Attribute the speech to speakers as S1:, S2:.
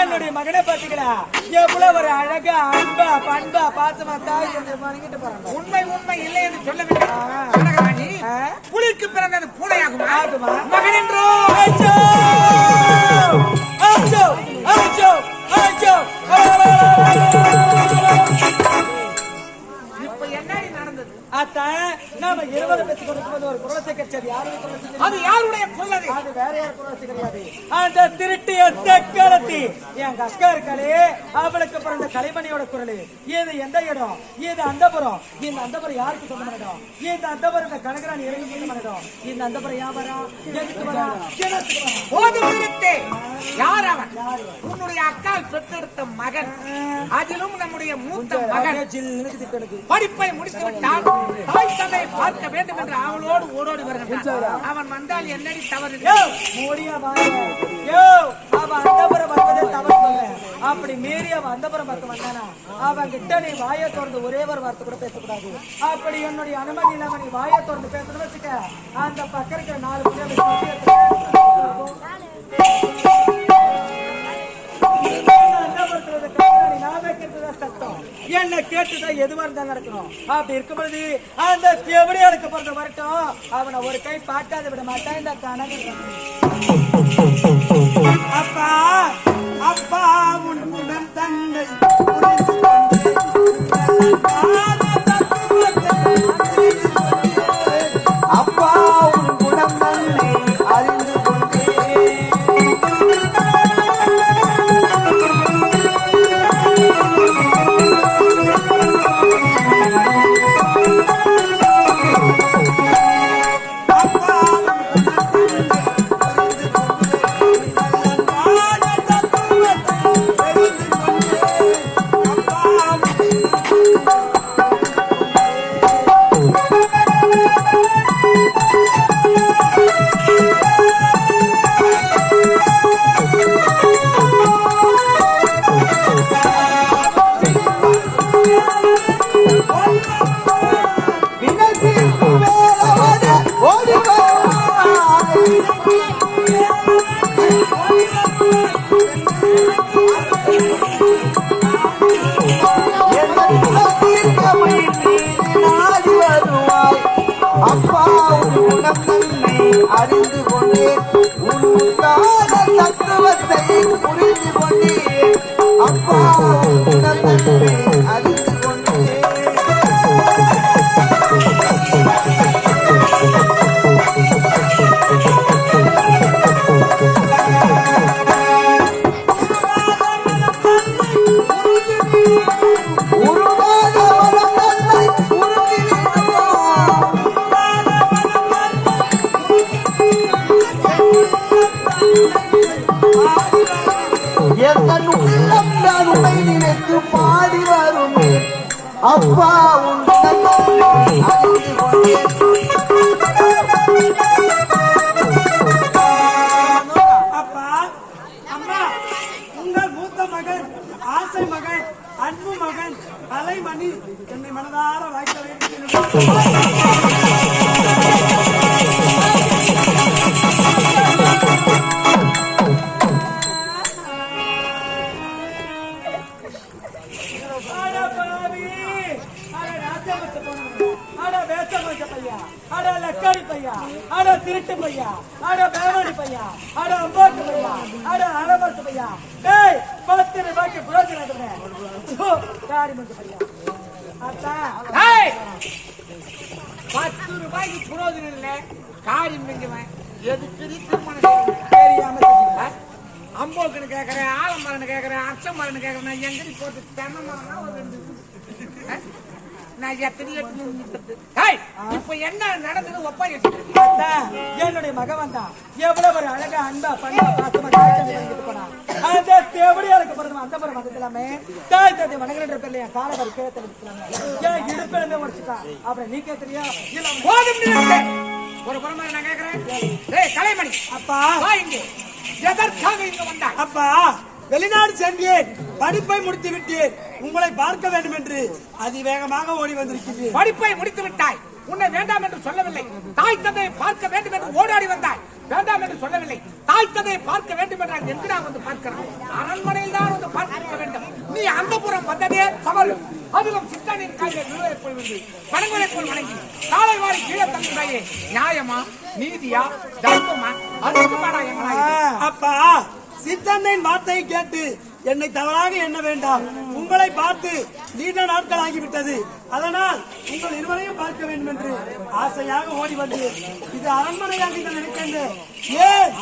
S1: என்னுடைய மகனை பாத்தீங்களா? எவ்வளவு ஒரு அழகா அன்பா பண்பா பாசமா தாய் வணங்கிட்டு போறாங்க.
S2: உண்மை உண்மை இல்லை என்று சொல்லவில்லை? புலிக்கு பிறந்தது பூனையாகுமா?
S1: ஆகுமா?
S2: மகன் என்றோ?
S1: அத்தான் நாம இருவரும் பேசிக் கொண்டிருப்பது ஒரு குரலசை கச்சேரி யாருடைய குரலசை
S2: அது யாருடைய குரல்
S1: அது? வேற யார் குரலசை கிடையாது அந்த திருட்டிய தெக்களத்தி என் அக்கா இருக்காளே அவளுக்கு பிறந்த கலைமணியோட குரல். இது எந்த இடம்? இது அந்தபுரம் இந்த அந்தபுரம் யாருக்கு சொந்தமான இடம் இந்த அந்தபுரம் இந்த கனகராணி இறங்கி சொந்தமான இடம் இந்த அந்தபுரம் யான் வரா? எதுக்கு வரா? கிணத்துக்கு வரா.
S2: போதும் நிறுத்து. யார் அவன்? உன்னுடைய அக்கால் பெற்றெடுத்த மகன். அதிலும் நம்முடைய மூத்த மகன். படிப்பை முடித்து விட்டால் தாய் தந்தை பார்க்க வேண்டும் என்று அவளோடு ஓடோடி வருகின்றான் அவன் வந்தால் என்னடி தவறு?
S1: யோ, மூடியா வாங்க. யோ, அவன் அந்தப்புறம் வந்ததே அப்படி மீறி அவன் அந்தபுரம் பக்கம் வந்தானா? அவன் கிட்ட நீ வாயை திறந்து ஒரே ஒரு வார்த்தை கூட பேசக்கூடாது. அப்படி என்னுடைய அனுமதி இல்லாம நீ வாயை திறந்து பேசணும்னு வச்சுக்க. அந்த பக்கம் இருக்கிற நாலு பேர் எதுவா இருந்தா நடக்கணும் அப்படி இருக்கும் பொழுது அந்த எப்படி எனக்கு போறது வரட்டும். அவனை ஒரு கை பார்க்காத விட மாட்டான். இந்த கனகு அப்பா அப்பா
S3: உன் உன்னை பாடி வரும். அப்பா
S1: அப்பா உங்கள் மூத்த மகன் ஆசை மகன் அன்பு மகன் கலைமணி என்னை மனதார வாய்க்க வேண்டும் பையா! அட லக்காரி பையா! அட திருட்டு பையா! அட பேவாடி பையா! அட அம்பாட்டு பையா! அட அறமத்து பையா! டேய், பத்து ரூபாய்க்கு புரோஜனம் எடுக்கிறேன். ஓ, காரி பையா. அத்தா,
S2: ஏய்! பத்து ரூபாய்க்கு புரோஜனம் இல்லை காரி மிஞ்சுவேன் எதுக்கு நீ மனசு
S1: தெரியாம
S2: அம்போக்குன்னு கேட்கறேன் ஆலமரன்னு கேட்கறேன் அச்ச மரம்னு கேட்கறேன் எங்கடி போட்டு தென்னை மரம்னா ஒரு ரெண்டு நான் எத்தனை. ஏய், இப்ப என்ன நடந்தது?
S1: அத்தா, என்னுடைய மகன் தான். எவ்வளவு ஒரு அழகா அன்பா பண்ணா பாசமா வணங்கிட்டு போனான். அந்த தேவடியாளுக்கு பிறந்த அந்த புறம் வந்ததுலாமே தாய் வணங்குற பேர்ல என் உடச்சுட்டான் அப்புறம் நீ கேட்கறியா இல்ல
S2: போதும். ஒரு புறமா நான் கேட்கறேன் கலைமணி
S1: அப்பா.
S2: இங்கே. எதற்காக இங்க வந்தாய்?
S1: அப்பா. வெளிநாடு சென்றேன். படிப்பை முடித்து விட்டேன் உங்களை பார்க்க வேண்டும் என்று அதிவேகமாக ஓடி வந்திருக்கிறேன்
S2: படிப்பை முடித்து விட்டாய் உன்னை வேண்டாம் என்று சொல்லவில்லை. தாய் தந்தையை பார்க்க வேண்டும் என்று ஓடாடி வந்தாய். வேண்டாம் என்று சொல்லவில்லை. தாய் தந்தையை பார்க்க வேண்டும் என்றால் எங்கடா வந்து பார்க்கிறான் அரண்மனையில் வந்ததே தவறு. அதிலும் சித்தனின் கையில் விழுவை போல் வந்து போல் வணங்கி காலை வாரி கீழே தங்குகிறாயே நியாயமா? நீதியா? தர்மமா? அதுக்கு
S3: சித்தன்னின் வார்த்தையை கேட்டு என்னை தவறாக எண்ண வேண்டாம் உங்களை பார்த்து நீண்ட நாட்கள் ஆகிவிட்டது அதனால் உங்கள் இருவரையும் பார்க்க வேண்டும் என்று ஆசையாக ஓடி வந்து இது அரண்மனையாக நீங்கள் நினைக்கின்றேன் ஏன்